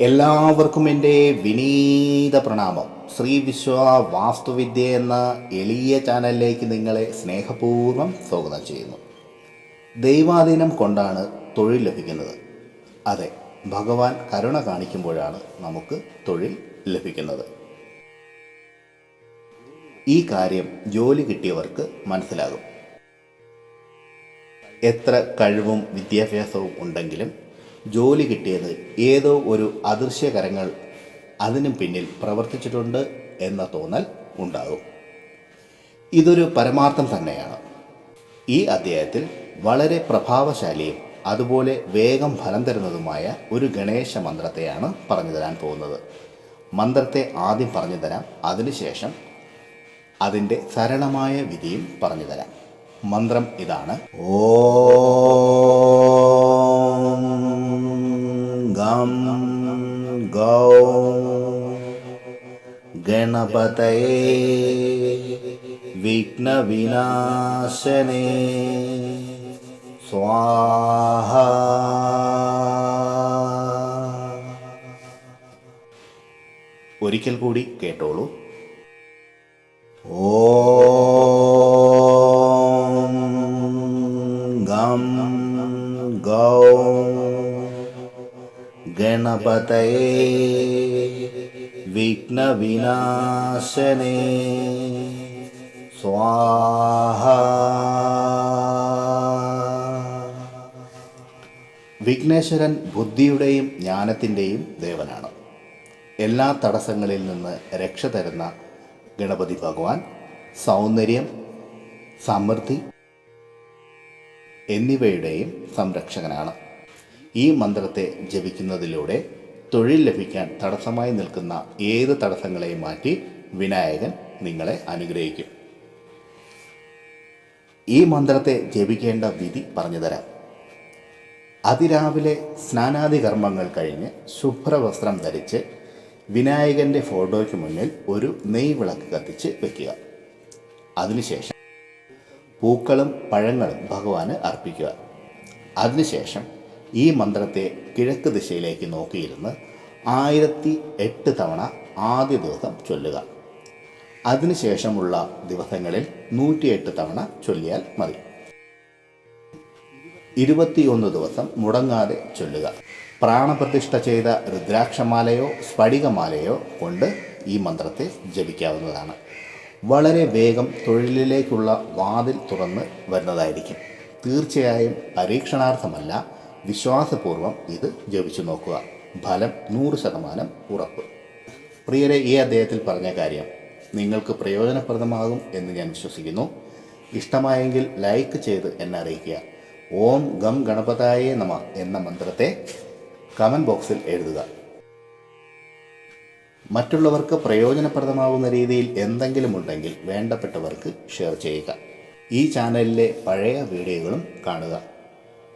എല്ലാവർക്കും എന്റെ വിനീത പ്രണാമം. ശ്രീ വിശ്വ വാസ്തുവിദ്യ എന്ന എളിയ ചാനലിലേക്ക് നിങ്ങളെ സ്നേഹപൂർവം സ്വാഗതം ചെയ്യുന്നു. ദൈവാധീനം കൊണ്ടാണ് തൊഴിൽ ലഭിക്കുന്നത്. അതെ ഭഗവാൻ കരുണ കാണിക്കുമ്പോഴാണ് നമുക്ക് തൊഴിൽ ലഭിക്കുന്നത്. ഈ കാര്യം ജോലി കിട്ടിയവർക്ക് മനസ്സിലാകും. എത്ര കഴിവും വിദ്യാഭ്യാസവും ഉണ്ടെങ്കിലും ജോലി കിട്ടിയത് ഏതോ ഒരു അദൃശ്യകരങ്ങൾ അതിനു പിന്നിൽ പ്രവർത്തിച്ചിട്ടുണ്ട് എന്ന തോന്നൽ ഉണ്ടാകും. ഇതൊരു പരമാർത്ഥം തന്നെയാണ്. ഈ അധ്യായത്തിൽ വളരെ പ്രഭാവശാലിയും അതുപോലെ വേഗം ഫലം തരുന്നതുമായ ഒരു ഗണേശ മന്ത്രത്തെയാണ് പറഞ്ഞു തരാൻ പോകുന്നത്. മന്ത്രത്തെ ആദ്യം പറഞ്ഞു തരാം അതിനുശേഷം അതിന്റെ സരളമായ വിധിയും പറഞ്ഞു തരാം. മന്ത്രം ഇതാണ്. ഓം ഗം ഗൗ ഗണപതയേ വിഘ്നവിനാശനേ. സ്വാഹ. ഒരിക്കൽ കൂടി കേട്ടോളൂ. ഗണപതയേ വിഘ്നവിനാശനേ. സ്വാഹ. വിഘ്നേശ്വരൻ ബുദ്ധിയുടെയും ജ്ഞാനത്തിന്റെയും ദേവനാണ്. എല്ലാ തടസ്സങ്ങളിൽ നിന്ന് രക്ഷ തരുന്ന ഗണപതി ഭഗവാൻ സൗന്ദര്യം സമൃദ്ധി എന്നിവയുടെയും സംരക്ഷകനാണ്. ഈ മന്ത്രത്തെ ജപിക്കുന്നതിലൂടെ തൊഴിൽ ലഭിക്കാൻ തടസ്സമായി നിൽക്കുന്ന ഏത് തടസ്സങ്ങളെയും മാറ്റി വിനായകൻ നിങ്ങളെ അനുഗ്രഹിക്കും. ഈ മന്ത്രത്തെ ജപിക്കേണ്ട വിധി പറഞ്ഞു തരാം. അതിരാവിലെ സ്നാനാദി കർമ്മങ്ങൾ കഴിഞ്ഞ് ശുഭ്രവസ്ത്രം ധരിച്ച് വിനായകന്റെ ഫോട്ടോയ്ക്ക് മുന്നിൽ ഒരു നെയ് വിളക്ക് കത്തിച്ച് വയ്ക്കുക അതിനുശേഷം പൂക്കളും പഴങ്ങളും ഭഗവാന് അർപ്പിക്കുക. അതിനുശേഷം ഈ മന്ത്രത്തെ കിഴക്ക് ദിശയിലേക്ക് നോക്കിയിരുന്ന് ആയിരത്തി എട്ട് തവണ ആദ്യ ദിവസം ചൊല്ലുക. അതിനുശേഷമുള്ള ദിവസങ്ങളിൽ നൂറ്റിയെട്ട് തവണ ചൊല്ലിയാൽ മതി. ഇരുപത്തിയൊന്ന് ദിവസം മുടങ്ങാതെ ചൊല്ലുക. പ്രാണപ്രതിഷ്ഠ ചെയ്ത രുദ്രാക്ഷമാലയോ സ്ഫടികമാലയോ കൊണ്ട് ഈ മന്ത്രത്തെ ജപിക്കാവുന്നതാണ്. വളരെ വേഗം തൊഴിലിലേക്കുള്ള വാതിൽ തുറന്ന് വരുന്നതായിരിക്കും. തീർച്ചയായും പരീക്ഷണാർത്ഥമല്ല വിശ്വാസപൂർവം ഇത് ജപിച്ചു നോക്കുക. ഫലം നൂറ് ശതമാനം ഉറപ്പ്. പ്രിയരെ ഈ അദ്ദേഹത്തിൽ പറഞ്ഞ കാര്യം നിങ്ങൾക്ക് പ്രയോജനപ്രദമാകും എന്ന് ഞാൻ വിശ്വസിക്കുന്നു. ഇഷ്ടമായെങ്കിൽ ലൈക്ക് ചെയ്ത് എന്നെ അറിയിക്കുക. ഓം ഗം ഗണപതായേ നമ എന്ന മന്ത്രത്തെ കമന്റ് ബോക്സിൽ എഴുതുക. മറ്റുള്ളവർക്ക് പ്രയോജനപ്രദമാകുന്ന രീതിയിൽ എന്തെങ്കിലും ഉണ്ടെങ്കിൽ വേണ്ടപ്പെട്ടവർക്ക് ഷെയർ ചെയ്യുക. ഈ ചാനലിലെ പഴയ വീഡിയോകളും കാണുക.